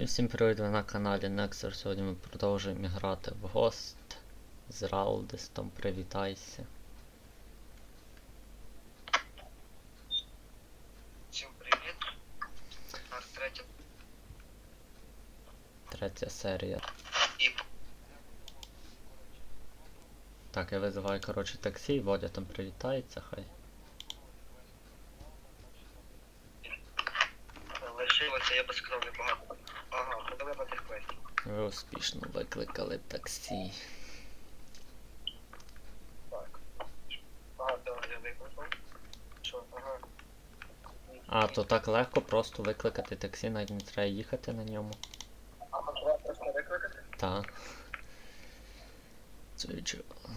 І всім привіт, ви на каналі Nexer. Сьогодні ми продовжуємо грати в Ghost з Ралдистом. Привітайся. Всім привіт. Нас третя Третя серія. і Так, я визиваю, коротше, таксі, Водя там привітається, хай. лишилося, я би сказав, небагато. Ага, ну давай на тих квестів. Ви успішно викликали таксі. Так. Багато я викликав. Що, ага. А, то так легко просто викликати таксі, навіть не треба їхати на ньому. Ага, треба просто викликати? Так. Це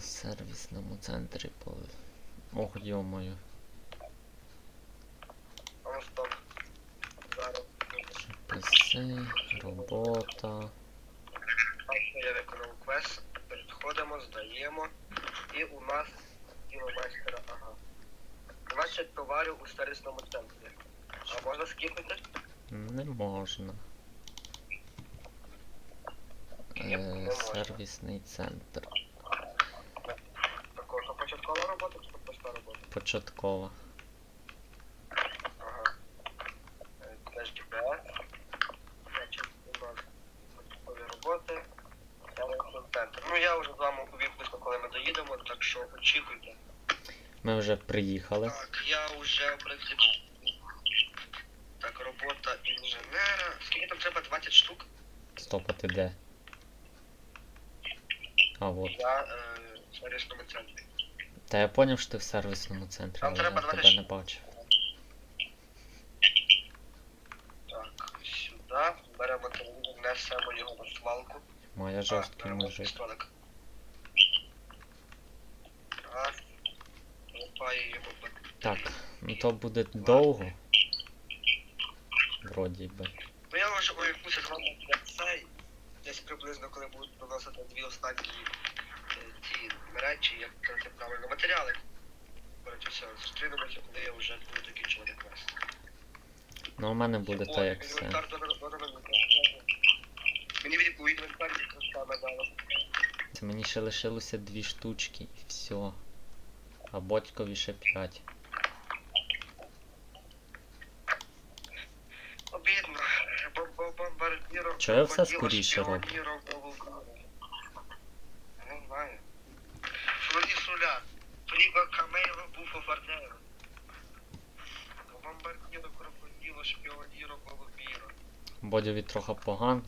сервісному центрі по. Ох, йомою. Ну. Зараз. Писи, робота. Так, я виконав квест. Переходимо, здаємо. І у нас діло майстера, ага. 20 товарів у сервісному центрі. А можна скіпнути? Не можна. Не Е, сервісний центр. Такого, що початкова робота чи проста робота? Початкова. Ага. Е, Теж GPS. Значить, у нас початкові роботи. Сервісний центр. Ну я вже з вами увімкнуся, коли ми доїдемо, так що очікуйте. Ми вже приїхали. Так, я вже, в принципі. Так, робота інженера. Скільки там треба 20 штук? Стоп, а ти де? А от. Я е, в сервісному центрі. Та я поняв, що ти в сервісному центрі, Там але треба я 20 тебе не бачив. Так, сюди. Беремо телевізор, несемо його на свалку. Моя Так, жорсткий мужик. Так, ну то буде довго. Вроді би. Ну я вже увімкнувся з вами для цей. Десь приблизно, коли будуть доносити дві останні е, ці речі, як казати правильно, матеріали. Коротше, все, зустрінемося, коли я вже буду закінчувати квест. Ну у мене буде так, як все. Мені від у інвентарі саме дало. Це мені ще лишилося дві штучки і все. А батькові ще п'ять. Обідно. Бомбардіро. Чого я все скоріше роблю? Не знаю. Флорі суля. Фріго камейло буфо фардеро. Бомбардіро, крокоділо, шпіоніро, голубіро. Бодьові трохи погано.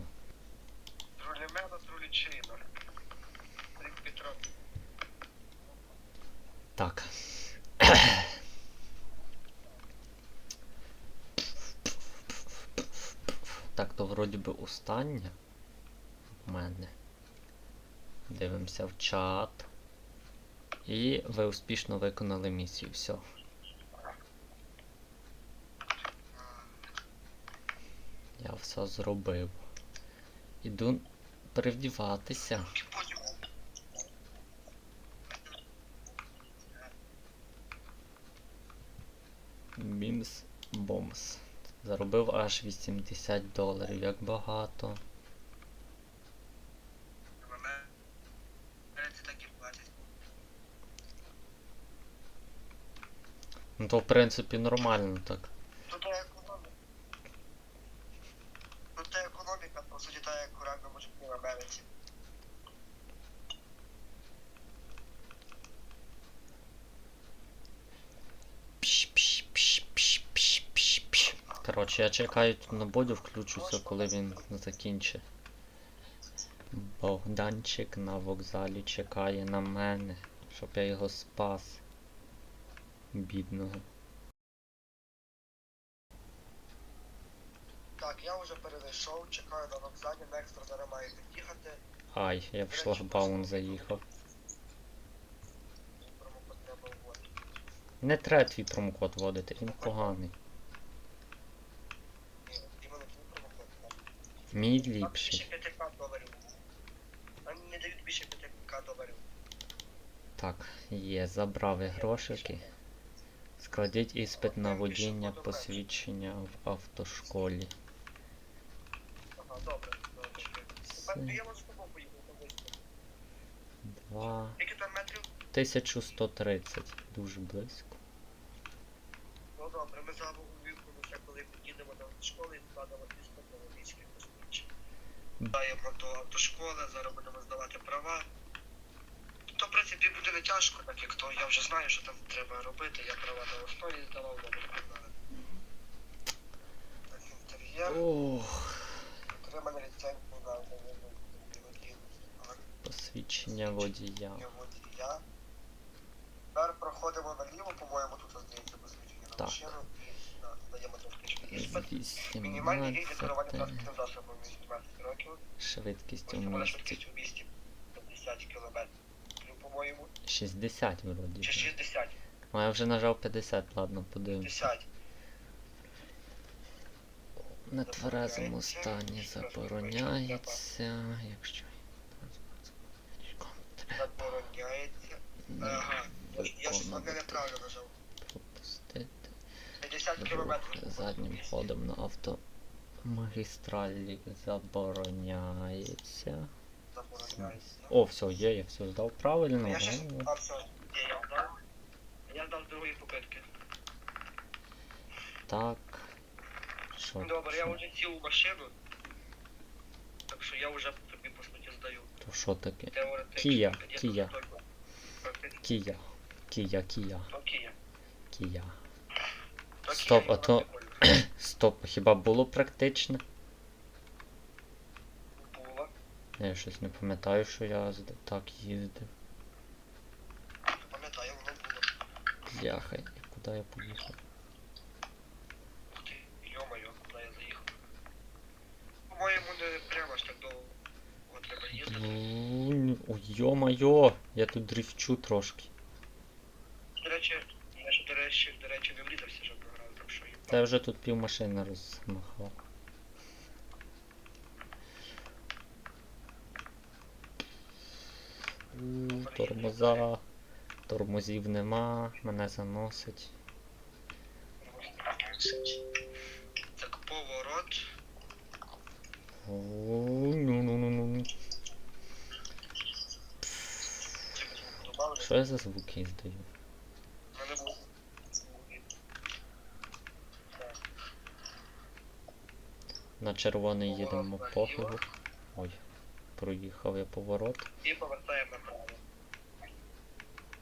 Так, то вроді би останнє в мене. Дивимося в чат. І ви успішно виконали місію. Все. Я все зробив. Іду перевдіватися. Бімс бомс. Заробив аж 80 доларів, як багато. Ну то в принципі нормально так. Ну то економіка. Ну то економіка, по суті, та як у ранному житті в Америці. Пш, пш, пш, пш, пш, пш, пш. Коротше, я чекаю на Бодю, включуся, коли він закінчить. Богданчик на вокзалі чекає на мене, щоб я його спас. Бідного. Так, я вже перезайшов, чекаю на вокзалі, на екстра зараз має під'їхати. Ай, я в шлагбаум заїхав. Не треба твій промокод вводити, він поганий. Ні, іменно твій промокод. так. Мій Там більше 5к доларів. Вони не дають більше 5к доларів. Так, є, забрали грошики. Складіть іспит на водіння посвідчення в автошколі. Ага, добре, добре. Я можу з тобою поїхати близько. 2. Там метрів? 1130. Дуже близько. Добре, ми за ще коли підійдемо до школи і складемо іспит на військові посвідчення. Даємо до автошколи, зараз будемо здавати права. То, в принципі, буде не тяжко, так як то я вже знаю, що там треба робити. Я права на основі здавав, добре знали. Так, інтер'єр, Ох, отримання на водію. посвідчення водія. Тепер проходимо наліво, по-моєму, тут на Так. машину і да, даємо технічний іспит. З Мінімальний рік керування 18. транспортним засобом 18 років. Швидкість у місті. швидкість у місті 50 км, по-моєму. 60 вроді. Чи 60? Ну, я вже нажав 50, ладно, подивимося. 50. На тверезому стані забороняється, якщо Забороняється. Ага. Я одне неправильно нажав. Пропустити 50 рух заднім ходом на автомагістралі забороняється. Забороняється. О, все, є, я все здав правильно. Я о. А, все. Є, я другої попитки. Так. Що? Добре, я вже сів у машину. Так що я вже тобі по суті здаю. То що таке? Кія, Кія. Кія. Кія, Кія, Кія. Стоп, а то-. Стоп, хіба було практичне? Була. Я щось не пам'ятаю, що я так їздив. Пам'ятаю, воно було. Бляха, і куди я поїхав? Йо-моє, куди я заїхав. По-моєму, не прямо ж так довго треба їздити. Ой, йо-майо, я тут дрифчу трошки. До речі, я ще, до речі, до речі, не влітався жодного разу, так що Та я вже тут пів машини розмахав. Тормоза. Тормозів нема, мене заносить. Так, поворот. Ну ну ну ну. Добавлю. Що я за звуки іздаю? У мене був звуки. Так, На червоний їдемо пофігу. Ой, проїхав я поворот. І повертаємо направо.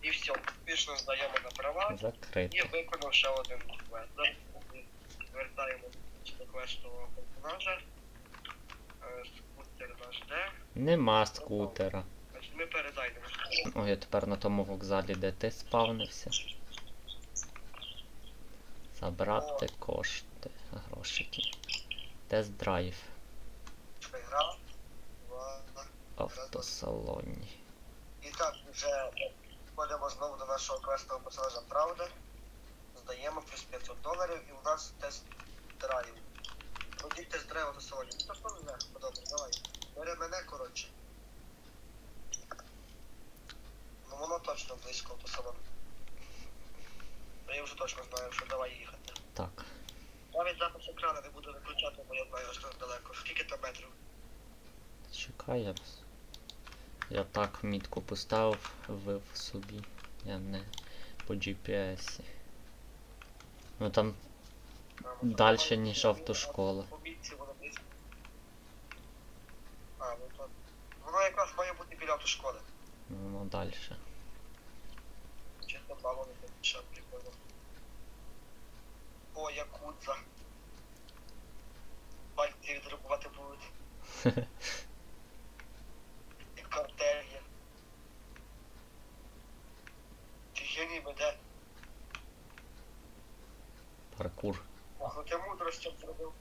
І все, успішно здаємо на права. Закрити. І виконав ще один квест. Зараз Звертаємо до квестового персонажа. Е, Скутер наш де. Нема скутера. Значить, ми перезайдемо. Ой, я тепер на тому вокзалі, де ти спавнився. Забрати кошти, грошики. Тест-драйв автосалоні. І так, вже входимо знову до нашого квестового персонажа Правда. Здаємо плюс 500 доларів і у нас тест драйв. Ходіть тест драйв до салоні. Ну, що не знаю, подобно, давай. Бери мене, коротше. Ну воно точно близько до салону. Я вже точно знаю, що давай їхати. Так, Навіть запис екрану не буду виключати, бо я знаю, що далеко. Скільки там метрів? чекай я раз. Я так мітку поставив, вив собі. Я не по GPS. Ну там Дальше, ніж автошкола. А, ну то. Воно якраз має бути біля автошколи. ну, далі. Чисто бабу не прикольно. О, якудза. Пальці відрубувати будуть. І картель є. Геній веде. Паркур. Ох, ну ти мудро цим зробив.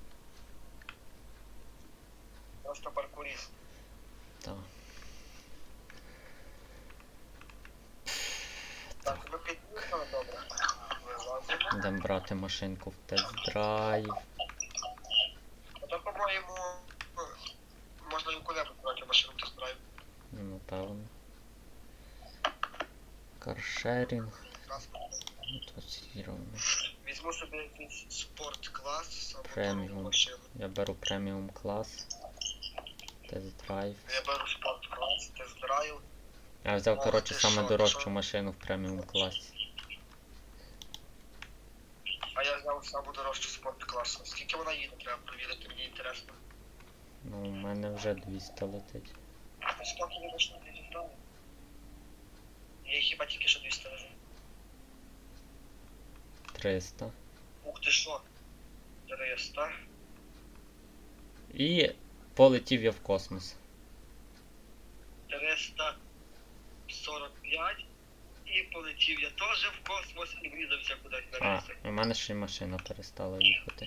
Просто паркуріст. Так. Так, ми під'їхали, добре. Йдемо брати машинку в тест-драйв. А то, по-моєму, можна яку-небудь брати машину в тест-драйв. Ну, напевно. Каршерінг. Візьму собі якийсь спорт-клас, саму Преміум. Я беру преміум клас. Тест-драйв. Я беру спорт клас, тест-драйв. Я взяв, коротше, саме дорожчу машину в преміум класі. А я взяв саму дорожчу спорт класу. Скільки вона їде, треба провірити, мені інтересно. Ну, у мене вже 200 летить. Ти скільки не можна не дізнали? Я хіба тільки що 200 лежу. 300. Ух ти що? 300. І полетів я в космос. І полетів я теж в космос і врізався кудись на А, у мене ще й машина перестала їхати.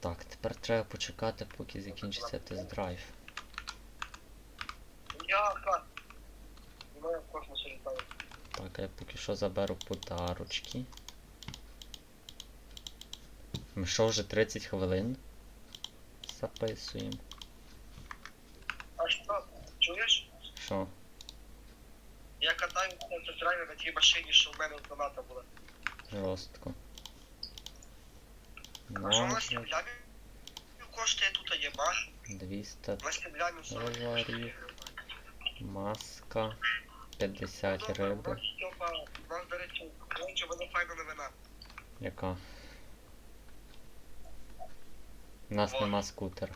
Так, тепер треба почекати, поки закінчиться тест-драйв. В. Так, я поки що заберу подарочки. Ми що вже 30 хвилин? Записуємо. А що? Чуєш? Що? Я катаюся тест-драйві на тій машині, що в мене доната була. Жорстко. А що Ну, на стімлямі коштує тут є маш? 200 На стімлямі 40 доларів. Маска. 50 Добре, риби. у нас, до речі, коротше, буде файна новина. Яка? У нас Вот. нема скутера.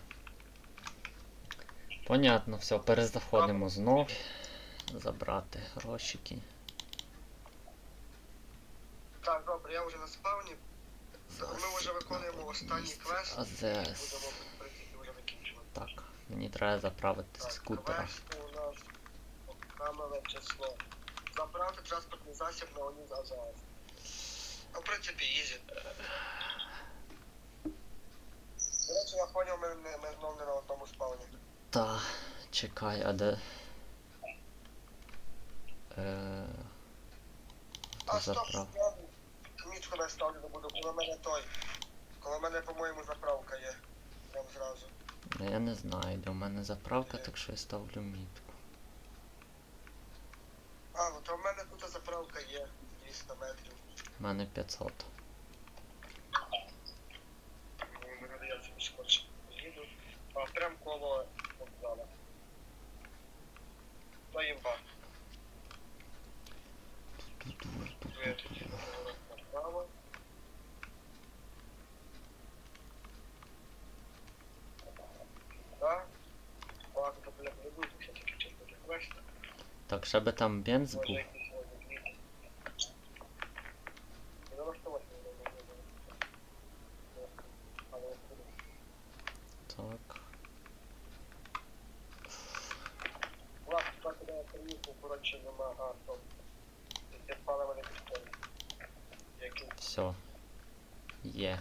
Понятно, все, перезаходимо знов. Забрати грошики. Так, добре, я вже на спавні. Ми вже виконуємо останній квест. АЗС. Будемо, в принципі, вже закінчувати. Так, мені треба заправити Так, скутера. квести у нас окреме число. Забрати транспортний засіб на Оніс АЗС. Ну, в принципі, ізі. До речі, я поняв, ми, не- ми знов не на одному спавні. Та, чекай, а де. Е... А, стоп, Заправ... я мітку не ставлю, не буду. Коли мене той. Коли мене, по-моєму, заправка є. Прям зразу. Ну, Я не знаю, де у мене заправка, так що я ставлю мітку. А, ну то в мене тут заправка є. 200 метрів. У мене 500. Ну, мене я собі скорше їду. А, прям коло вокзала. То їмба. Тут я тоді поворот направо. Так. Багато то бля не буде, все-таки чесно для квеста. Так, ще би там бенз Може був. якісь возможні. Ну, налаштувати не можна. Але буде. Так. Ладно, так куди я приїхав, коротше, нема газу. Це паливо не підходить. Який Все. Є.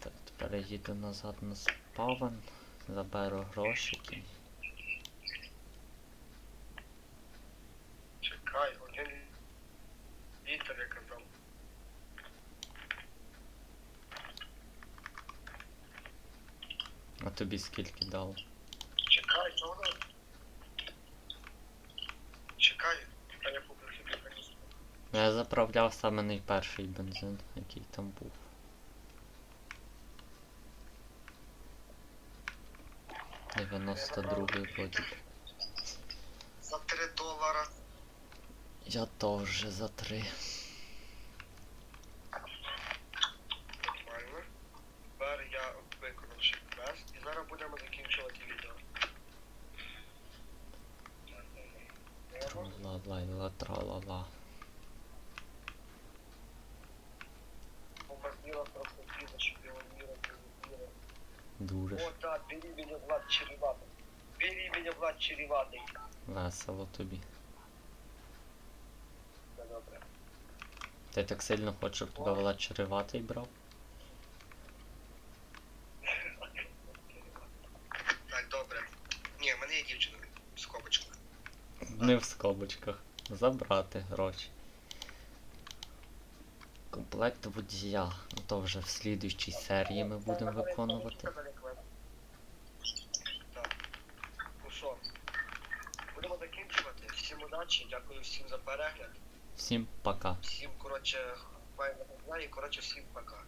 Так, тепер я їду назад на спавен. Заберу грошики. чекай, один літр я казав. А тобі скільки дав? Чекай, що воно? Чекай, а я куплю собі. Ну, Я заправляв саме найперший бензин, який там був. 92 погиб. За 3 доллара. Я тоже за 3. Бери меня, Влад, чреватый. Бери меня, Влад, чреватый. весело тобі. Да, добре. Ти так сильно хочеш, щоб тебе Влад череватий брав? Так, добре. Ні, в мене є дівчина в скобочках. Не в скобочках. Забрати гроші. Комплект водія. Ну то вже в слідуючій серії ми будемо виконувати. Так. Ну що, будемо закінчувати. Всім пока. Всім, коротше, файного дня. і коротше, всім пока.